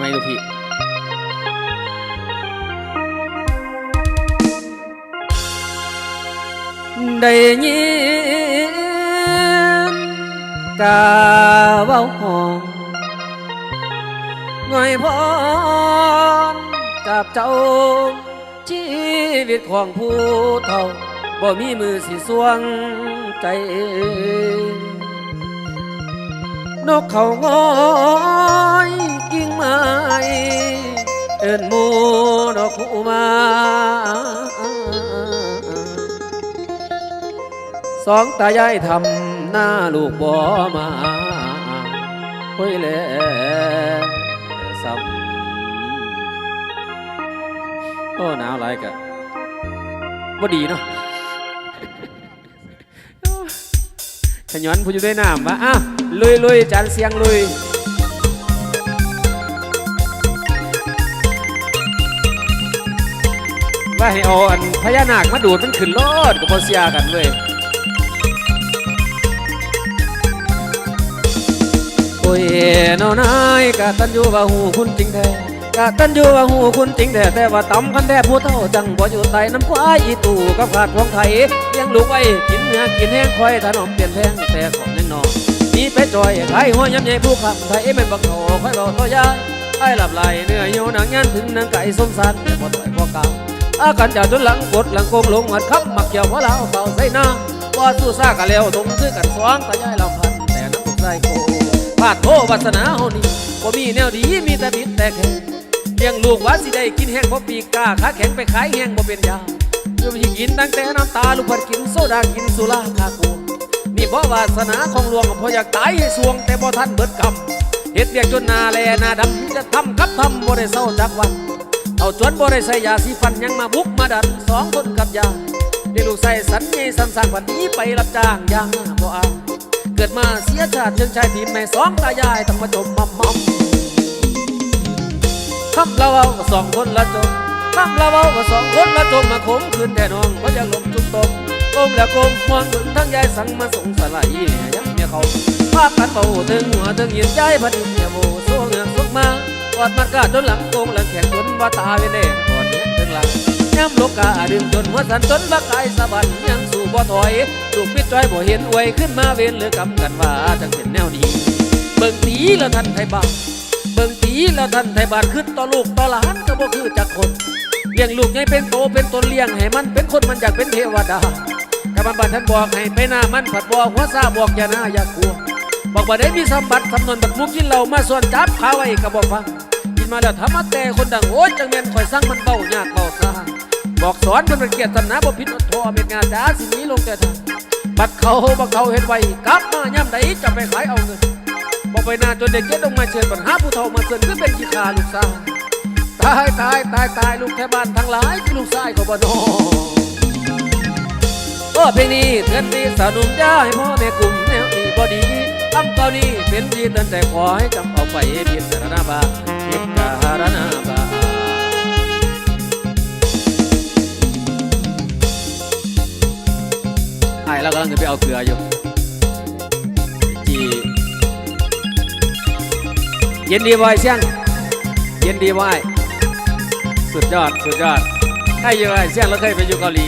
ไหมลูกพี่ได้ยินกาเว้าห้องง่อยพรกั นกเขางอยกิ่งไม้เอิ้นมูดอกคูมาสองตายายทำหน้าลูกบ่มาคุยแลซ้ำโอ้หนาวหลายกะบ่ดีเนาะ ขย้อนผู้อยู่ด้วยน้ำว่าอ้าลุยลุยจานเสียงลุยว่าให้เอาอันพญานาคมาดูดมันขึ้นรอดกับบเสียกันเว้ยโอ้ยน้อนายกะตันอยู่ว่าหูคุณจริงแท้กะตันอยู่ว่าหูคุณจริงแท้แต่ว่าตำคันแท้ผู้เท่าจังบ่อยู่ใต้น้ำควายอีตู่กับขาดของไทยเลี้ยงลูกไว้กิน นื้อกินแห้งคอยถนอมเปลี่ยนแพงแต่ของยังนอนมีไปจอยไทยหัวยำใหญ่ผู้ขับไทยแม่นบักโตค่อยบอตัวยาไอ้หลับไหลเนื้ออยู่หนังยันถึงนังไก่สมสันบ่ต่อยบ่เก่าอาการจะจนหลังกดหลังโกงลงหัดคำมักเกี่ยวหัวเราเฝ้าใส่หน้าว่าสู้ซากันแล้วตรงคือกันสวงตายายเราพันแต่น้ำตกใจโกพาดโทวาสนาเฮานี่บ่มีแนวดีมีแต่บิดแต่แค่เลี้ยงลูกว่าสิได้กินแห้งบ่ปีกล้าขาแข็งไปขายแห้งบ่เป็นยา อยู่สิกินตั้งแต่น้ำตาลูกพัดกินโซดากินสุราคาโกนี่เพราะวาสนาของหลวงพออยากตายให้สวงแต่บ่ทันเบิดกรรมเฮ็ดเรียกจนนาแลนาดำจะทำกับทำบ่ได้เศร้าจักวัน เอาจวนบ่ได้ใส่ยาสีฟันยังมาบุกมาดันสองคนกับยาได้ลูกใส่สันเงสันสันวันนี้ไปรับจ้างยางบ่อาเกิดมาเสียชาติเชิงชายทีมแม่สองตายายต้องมาจมมอมมอมคำเราเอาสองคนละจม คำเราเอาก็สองคนละจมมาขมคืนแต่น้องเพราะยังลมจุกตมก้มแล้วก้มมองถึงทั้งยายสั่งมาส่งสลายยังเมียเขาภาพกันเบาถึงหัวถึงยินใจพันเมียโบโซ่เงือกสุกมากอดมันกาจนหลังโกงหลังแข็งจนว่าตาเวเน่ก่อนเนี้ยถึงหลังย้ำโลกาดึงจนหัวสันจนว่ากายสะบันยังสู่บ่ถอยลูกมิดจ้อยบ่เห็นอวยขึ้นมาเวียนหลือกำกันว่าจังเป็นแนวนี้เบิ่งตีแล้วท่านไทยบ้าง แล้วท่านไทยบานขึ้นต่อลูกต่อหลานก็บ่คือจักคนเลี้ยงลูกให้เป็นโตเป็นตนเลี้ยงให้มันเป็นคนมันอยากเป็นเทวดาแต่มันบ้านท่านบอกให้ไปหน้ามันผัดบอกหัวซาบอกอย่าหน้าอย่ากลัว บอกว่าได้มีสมบัติสำนวนบักมุกกินเหล้ามาส่วนจับขาไว้ก็บอกฟังกินมาแล้วทำมาแต่คนดังโอ้ยจังเมียนคอยสร้างมันเบายากเบาซาบอกสอนมันเป็นเกียรติศาสนาบ่ผิดอดทอเม็ดงานจ้าสินี้ลงแต่ทางบัดเขาบักเขาเห็นไว้กลับมาย่ำใดจะไปขายเอาเงิน บอกไปนานจนเด็กเก็ตลงมาเชิญปัญหาผู้เฒ่ามาเชิญก็เป็นขี้ขาลูกสาวตายตายตายตายลูกแค่บ้านทั้งหลายที่ลูกชายก็บ่นอก็เพลงนี้เตือนดีสาวหนุ่มย่าให้พ่อแม่กลุ่มแนวนี้บ่ดีคำเก่านี้เป็นที่เตือนใจขอให้จำเอาไปพิจารณาบาพิจารณาบาไอ้เรากำลังจะไปเอาเกลืออยู่ เย็นดีบ่ไอ้เชียงเย็นดีบ่ไอ้สุดยอด สุดยอดให้อยู่ไอ้เชียงเราเคยไปอยู่เกาหลี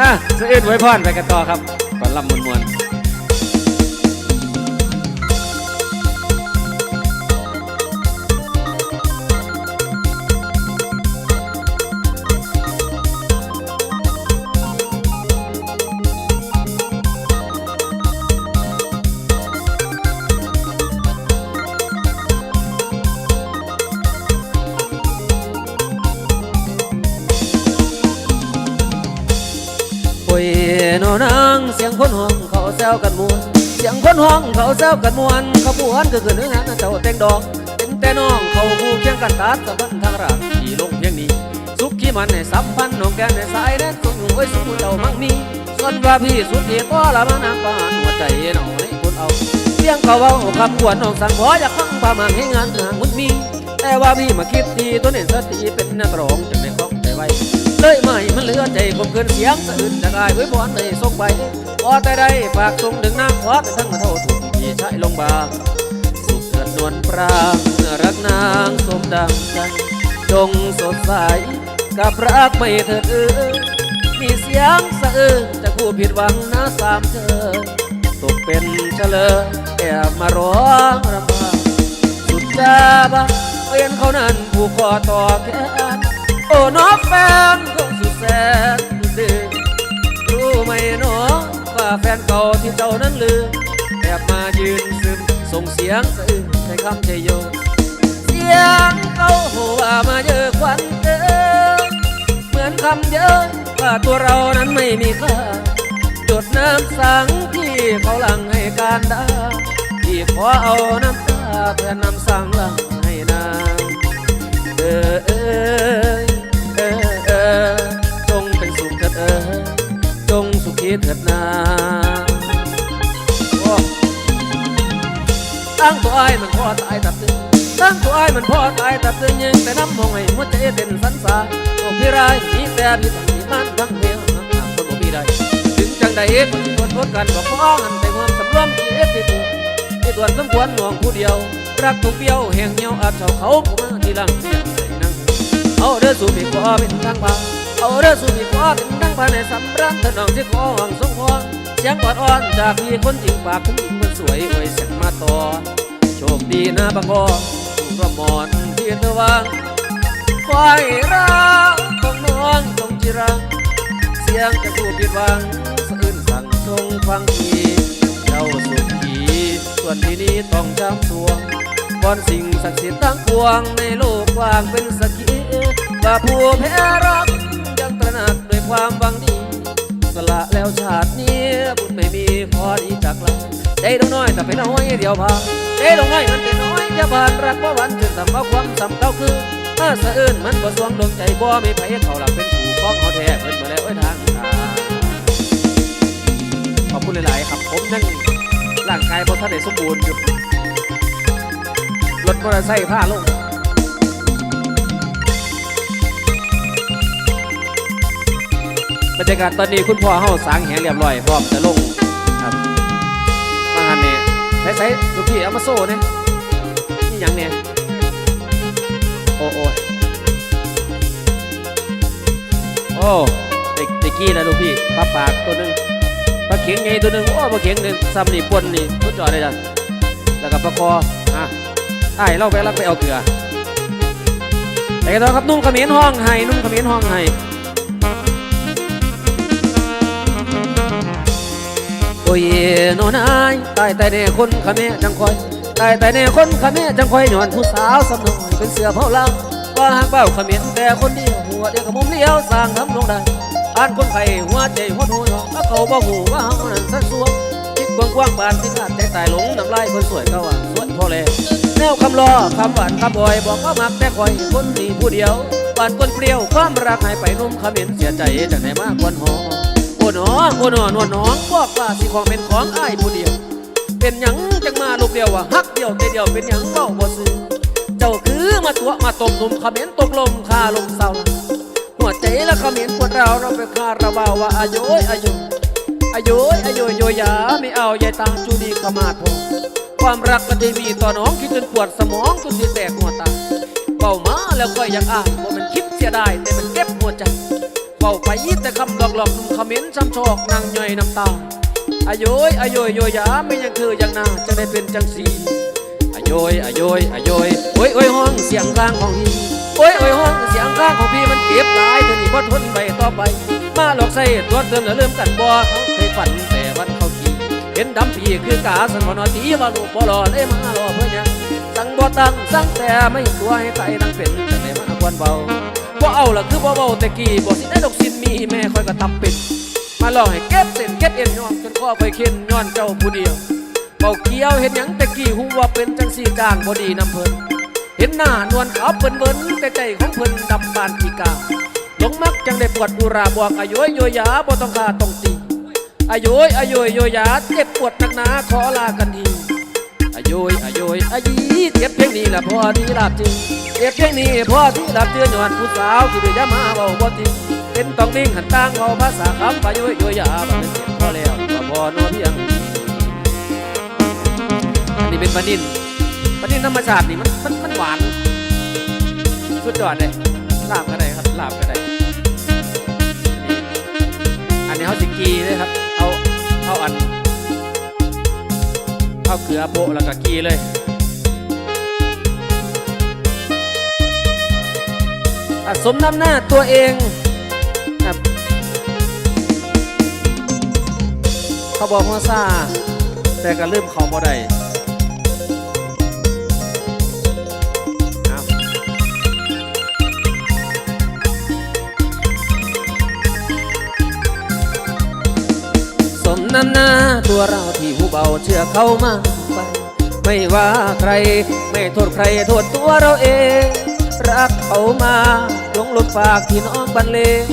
อะสะอื้นไว้พรไปกันต่อครับก่อนลำมวนๆ ห้องเขาแซวกันมวนขบวนก็คือเนื้องานเจ้าแต่งดอกเป็นแต่น้องเขาคู่เคียงกันตัดสัมพันธ์ทางรักที่ลงเพียงนี้ สุขขี้มันในสัมพันธ์น้องแกนในสายแดนสุขไว้สุขเจ้ามั่งมีส่วนว่าพี่สุดที่ก็ละมานางปานหัวใจน้องในคนเอาเสียงเขาเว้าคำกวนน้องสั่งขออยากฟังประมาณให้งานหางมุดมี แต่ว่าพี่มาคิดดีตัวเน้นสติเป็นนักร้องจังในคล้องใจไว้เลยไม่มันเหลือใจผมเกินเสียงสะอื่นจากอายไว้บอนได้ส่งไป อแต่ได้ฝากส่งดึงน้ำขอแต่ทั้งมาเท่าถูกพี่ชายลงบางสุขเกิดนวลปรางเมื่อรักนางสมดังใจจงสดใสกับรักไม่เถิดเออมีเสียงสะอื้นจากผู้ผิดหวังนะสามเธอตกเป็นเฉลยแอบมาร้องรำพันสุดจาบ้าเวียนเขานั้นผูกคอต่อแขนโอ้น้องแฟนคงสุดแสนดื้อรู้ไหม แฟนเก่าที่เจ้านั้นลืมแอบมายืนซึมส่งเสียงสะอื้นในคำเชยโยเสียงเขาหัวมาเยอะควันเกินเหมือนคำเยอะว่าตัวเรานั้นไม่มีค่าจดน้ำสังที่เขาหลังให้การด้ที่ขอเอาน้ำตาแทนน้ำสังหลังให้นางเออ เถิดนาตั้งตัวไอ้มันพ่อตายตับตึงตั้งตัวไอ้มันพ่อตายตับตึงยังแต่น้ำมองให้หัวใจเต้นสันสาโอ้พี่รายมีแต่พี่ตังมีมันทั้งเพียงน้ำตาคนบ่มีได้ถึงจังใดเอ็ดมันทนทนกันบอกพ้อกันแต่ความสำรวมที่เอ็ดที่ตัวที่ตัวสมควรหน่วงผู้เดียว รักทุกเบี้ยวแห่งเหี่ยวอาจเฉาเขาผู้มาทีหลังเสียงใจนั่งเอาเด้อสู่พี่ขอเป็นทางพา เอาเด้อสู่พี่ขอเป็นทางพายในสำรักถนองที่ขอหวังสงพรเสียงกอดอ่อนจากพี่คนจริงปากคุณหญิงคนสวยไว้เสียงมาต่อโชคดีนะบังกอถูกระมอนที่เธอวางคอยรักของน้องจงจิรัง เสียงจะผู้ผิดหวังสะอื้นสั่งจงฟังทีเจ้าสุขีส่วนที่นี้ต้องจำทวงบอนสิ่งศักดิ์สิทธิ์ทั้งปวงในโลกกว้างเป็นสักขีว่าผู้แพ้รัก ระหนักด้วยความหวังดี สละแล้วชาตินี้บุญไม่มีพอดีจากเราใจดงน้อยแต่เป็นน้อยเดียวพาใจดงน้อยมันเป็นน้อยจะผ่านรักว่าวันถึงสำเอาความสำเก่าคือถ้าสะอื้นมันบ่สวงดวงใจบ่ไมีไผเขาหลักเป็นผู้ของเขาแท้เพิ่นมาแล้วไอ้ทางทาขอบคุณหลายๆครับผมยังร่างกายบ่ทันได้สมบูรณ์อยู่รถมอเตอร์ไซค์พาลง บรรยากาศตอนนี้คุณพ่อเฮาสางแหเรียบร้อยพร้อมจะลงครับมาหันเนี่ยใส่ใส่ลูกพี่เอามาโซ่เนี่ยนี่ยังเนี่ยโอ้โอ้ยโอ้เด็กเด็กกี้นะลูกพี่ปลาปากตัวหนึงปลาเข็งไงตัวหนึงโอ้ปลาเข็งหนึ่งซ้ำนี่ปนนี่พุจอดได้จ้ะแล้วก็ปลาคออะไอ้เราไปรักไปเอาเกลือแต่ก็ต้องครับนุ่งขมิ้นห้องไห้นุ่งขมิ้นห้องไห้ โอ้ยโนนายตายแต่เน่คนขะแม่จังคอยตายแต่เน่คนขะแม่จังคอยหย่อนผู้สาวสำนอยเป็นเสือเผาลังว่าหากเบ้าขะเมียนแต่คนเดียวหัวเดียวกับมุมเลี้ยวสร้างทำลงได้อ่านคนไข้หัวใจหัวหัวแล้วเขาบ่หูว่าเฮานั้นสักสวงคิดกว้างกว้างๆปานที่ขาดใจตายหลงน้ำลายคนสวยก็ว่าสวยพอแล้วแนวคำรอคำหวานคำบอยบอกเขามักแต่คอยคนนี้ผู้เดียวปานคนเปรี้ยวความรักหายไปนุ่มขมียนเสียใจจากไหนมากวนหอ โอ้หนอโอ้หนอนวน้องบอกว่าสิของเป็นของอ้ายผู้เดียว เป็นหยังจังมาลูกเดียวว่าฮักเดียวใจเดียวเป็นหยังเบ้าบ่ซื้อเจ้าคือมาตัวมาตบหนุ่มขมิ้นตกลมคาลมเศร้าหัวใจและขมิ้นปวดเราเราไปคาราบาว่าอายุอายุอายุอายุโยยาไม่เอายายตาจูดีขมาดพอความรักก็ที่มีต่อน้องคิดจนปวดสมองจนที่แตกหัวตาเบ้ามาแล้วก็อยากอ่านว่ามันคิดเสียดายแต่มันเก็บหัวใจ เฝ้าไปยิแต่คำหลอกหลอกนุ่มขมิ้นช้ำชอกนางย่อยน้ำตาอายุยอายุยโยยาไม่ยังคืออย่างนาจะได้เป็นจังสีอายุยอายุยอายุยโอ้ยโอ้ยห้องเสียงกลางของพี่โอ้ยโอ้ยห้องเสียงกลางของพี่มันเก็บหลายเธอนี่บ่ทนไปต่อไป มาหลอกใส่ตัวเติมแล้วเริ่มกันบ่เขาเคยฝันแต่วันเขาขี่เห็นดำปีคือกาสันบ่นอตีว่าลูกบ่รอเลยมารอเพื่อนยังสั่งบ่ตั้งสั่งแต่ไม่ตัวให้ใครนั่งเป็นจังไดมาควรเบา บ่เอาล่ะคือบ่เบาแต่กี้บ่สิได้ดอกสินมีแม่คอยก็ทำเป็น มาหลอกให้เก็บเส้นเก็บเอ็นย้อนจนข้อคอยเข็นย้อนเจ้าผู้เดียวเบาเกี้ยวเห็นหยังแต่กี้หูว่าเป็นจังสีจางบ่ดีนำเพิ่นเห็นหน้านวลขาวเพิ่นเบิ่นแต่ใจของเพิ่นดำบานอีกาหลงมักจังได้ปวดอุราบวกอายุยโยยาบ่ต้องคาต้องตีอายุยอายุยโยยาเจ็บปวดหนักหนาขอลากันที อายุยอายุยอายีเจ็บเพียงนี้ละพอดีลาบจริงเจ็บเพียงนี้พอที่ลาบเจือหยอนผู้สาวที่เดือยามาเบาบ่จริงเป็นต้องนิ่งหันต่างเว้าภาษาคำพายุโยยาบ่เป็นเสียงพอแล้วว่าพอโนเพียงอันนี้เป็นปนินปนินธรรมชาตินี่มันมันมันหวาน สุดยอดเลยลาบก็ได้ครับลาบก็ได้อันนี้อันนี้เขาสิกีเลยครับ เอาเกลือโปะแล้วก็กีเลย สมน้ำหน้าตัวเองครับเขาบอกว่าซาแต่ก็ลืมเขาบ่ได้สมน้ำหน้าตัวเรา เบาเชื่อเขามากไปไม่ว่าใคร ไม่โทษใครโทษตัวเราเอง รักเขามาหลงหลบฝากที่น้องบรรเลง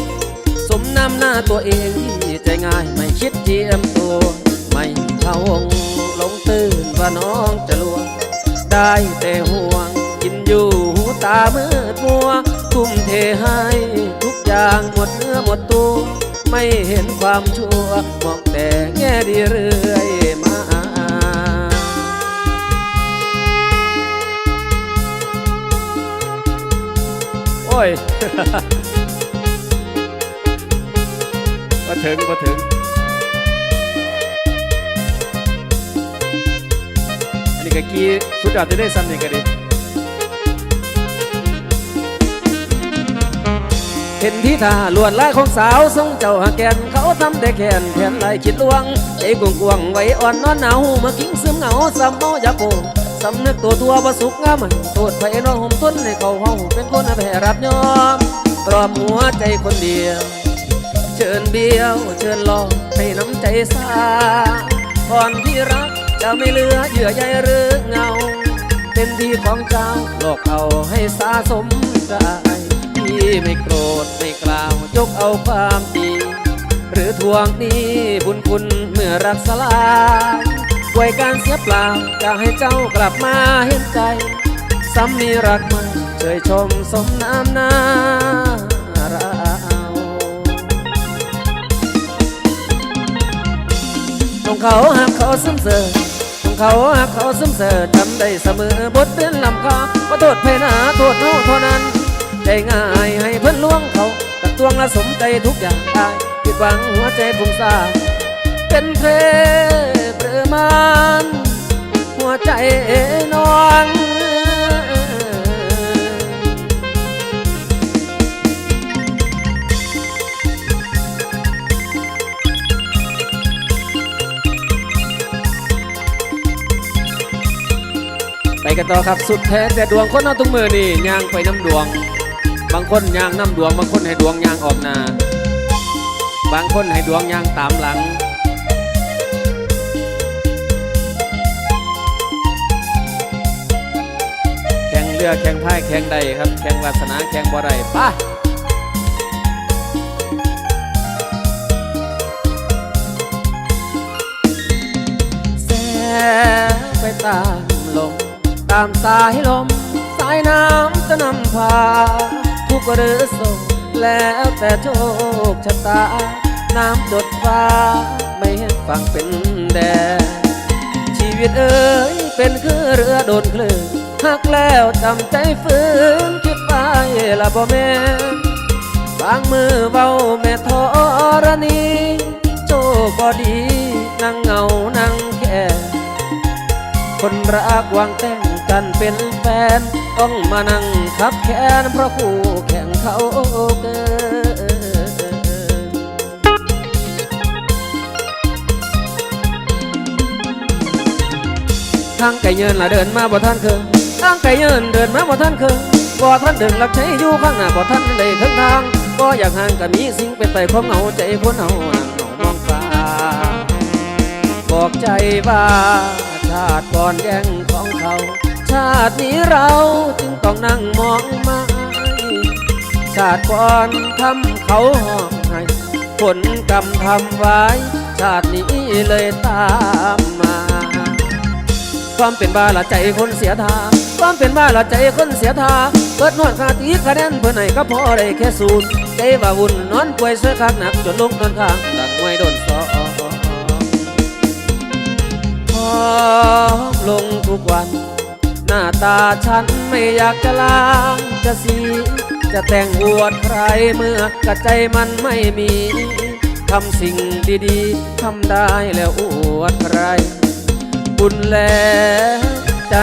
สมน้ำหน้าตัวเองที่ใจง่ายไม่คิดเจียมตัว ไม่เข้าวงหลงตื่นว่าน้องจะลวงได้แต่ห่วงกินอยู่หูตามืดมัว ทุ่มเทให้ทุกอย่างหมดเนื้อหมดตัว ไม่เห็นความชั่วมองแต่แง่ดีเรื่อย ยมาถึงมาถึง อันนี้ก็กี้สุดยอดจะได้ซ้ำนี่ก็ดีเห็นที่ท่าลวนลายของสาวทรงเจ้าหาแกนเขาทำได้แขนแขนลายคิดลวงใจกวงกวงๆไว้อ่อนนอนหนาวมากิ้งซึมเหงาสำเมายาโป สำนึกตัวตัวบ่สุขงามโทษไฟนอนห่มต้นให้เขาเฮาเป็นคนแผ่รับยอมตรอมหัวใจคนเดียว เชิญเบี้ยวเชิญลองให้น้ำใจสาก่อนที่รักจะไม่เหลือเยื่อใยหรือเงาเต็มที่ของเจ้าโลอกเอาให้สะสมใจที่ไม่โกรธไม่กล่าวยกเอาความดี หรือทวงหนี้บุญคุณเมื่อรักสลาย ป่วยการเสียเปล่าอยากให้เจ้ากลับมาเห็นใจ ซ้ำมีรักมาเชยชมสมน้ำหน้าเราของเขาหักเขาซึมเสือของเขาหักเขาซึมเสือจำได้เสมอบทเป็นลำคาว่าโทษเพนาโทษเท่าเท่านั้นใจง่ายให้เพิ่อนล่วงเขาตักตวงและสมใจทุกอย่างได้ผิดหวังหัวใจพุ่งซ่านเป็นเพล เปรมันหัวใจนอนไปกันต่อครับสุดแท้แต่ดวงคนเอาทุกมือนี่ย่างไปน้ำดวง บางคนย่างน้ำดวง บางคนให้ดวงย่างออกนา บางคนให้ดวงย่างตามหลัง แข่งเรือแข่งพายแข่งใดครับ แข่งวาสนาแข่งบ่ได้ป่ะแสไปตามลม ตามสายลม สายน้ำจะนำพา ทุกหรือสุขแล้วแต่โชคชะตา น้ำจดฟ้า ไม่เห็นฝั่งเป็นแดนชีวิตเอ๋ยเป็นคือเรือโดนคลื่น หักแล้วจำใจฝืนคิดไปละบ่แม่บางมือเบาแม่ทอรณีโชคบ่ดีนั่งเงานั่งแค่คนรักวางแต่งกันเป็นแฟน ต้องมานั่งทับแขนเพราะคู่แข่งเขาเกินทางไก่เยินละเดินมาบ่ท่านเคยทางไก่เยินเดินมาบ่ท่านเคยบ่ท่านเดินหลักใช้อยู่ข้างหน้าบ่ท่านได้ถึงทางบ่อยากห่างก็มีสิ่งเป็นไปความเหงาใจคนเฮานั่งเหงามองฟ้าบอกใจว่าชาติก่อนแย่งของเขา ชาตินี้เราจึงต้องนั่งมองไม้ชาติก่อนทำเขาห้องให้ผลกรรมทำไว้ ชาตินี้เลยตามมา ความเป็นบ้าละใจคนเสียทาง ความเป็นบ้าละใจคนเสียทาเปิดนวดขาตีคะแนนเพื่อนไหนก็พอได้แค่ศูนย์ใจว่าวุ่นนอนป่วยเสื้อคักหนักจนลุกนอนข้างดักมวยโดนสอพร้อมลงทุกวัน หน้าตาฉันไม่อยากจะล้างจะสีจะแต่งอวดใครเมื่อกระใจมันไม่มีทำสิ่งดีๆทำได้แล้วอวดใคร บุญแล้ว ใจ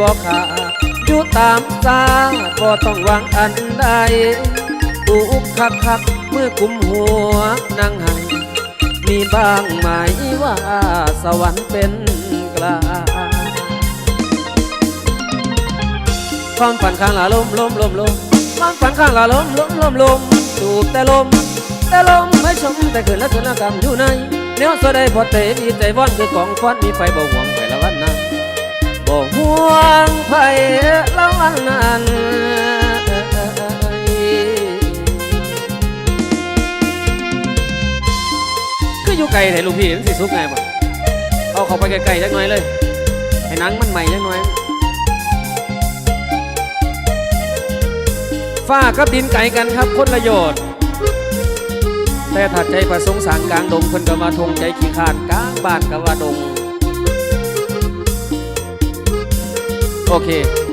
บอกขาดอยู่ตามซาก็ต้องหวังอันใดอุกคักคักเมื่อกุมหัวนั่งให้มีบ้างไหมว่าสวรรค์เป็นกลางความฝันข้างหลาลมลมลมลมความฝันข้างหลาลมลมลมลมสูบแต่ลม แต่ลมไม่ชมแต่คืนและคืนละกรรมอยู่ในเนี้ยสดได้พอเตะมีใจว่อนคือกองควันมีไฟบ่ห่วงไฟละวันนั้น บ่ห่วงไฟละวันนั้นคืออยู่ไกลไหนลูกพี่มันสิสุกไงบ่เอาเข้าไปไกลๆจักหน่อยเลยให้นังมันใหม่จักหน่อยฟ้ากับดินไก่กันครับคนละโยชน์ แต่ถ้าใจประสงค์สางกลางดงคนก็มาทงใจขี้ขานกลางบ้านก็ว่าดง โอเค